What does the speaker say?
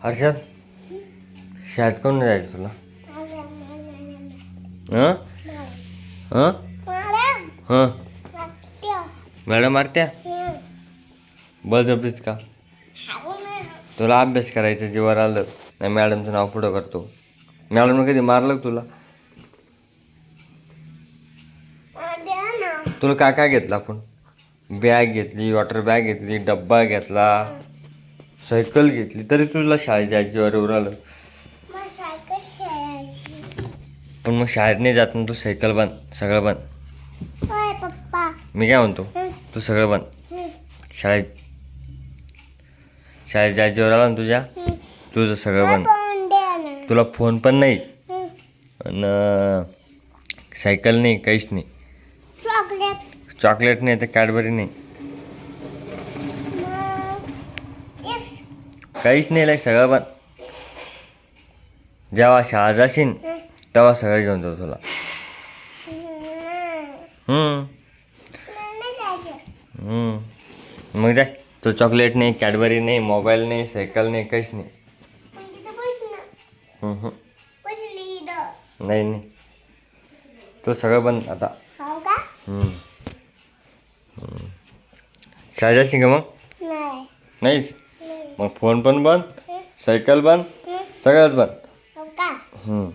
हर्षद शाळेत कोण जायचं तुला? हां? हां? हां? मॅडम मारत्या? बळजबरीच का? तुला अभ्यास करायचा जीवावर आलं. नाही मॅडमचं नाव पुढं करतो. मॅडमनं कधी मारलं तुला? तुला काय काय घेतलं आपण? बॅग घेतली वॉटर बॅग घेतली डब्बा घेतला. सायकल घेतली तरी तुला शाळेत जायचं येऊन आलं पण मग शाळेत नाही जात तू सायकल बंद सगळं बंद. पप्पा. मी काय म्हणतो तू सगळं बंद. शाळेत शाळेत जायचं जीवावर आलं ना तुझ्या तुझं सगळं बंद. तुला फोन पण नाही. आणि सायकल नाही काहीच नाही. चॉकलेट. चॉकलेट नाही तर कॅडबरी नाही. काहीच नाही लाईक सगळं पण. जेव्हा शाळा जाशील तेव्हा सगळं घेऊन जाऊ तुला. मग जाय तो चॉकलेट नाही कॅडबरी नाही मोबाईल नाही सायकल नाही काहीच नाही. नाही नाही. तो सगळं बंद आता. शाळा जाशील का मग? नाहीच? मग फोन पण बंद सायकल बंद सगळंच बंद. हम्म.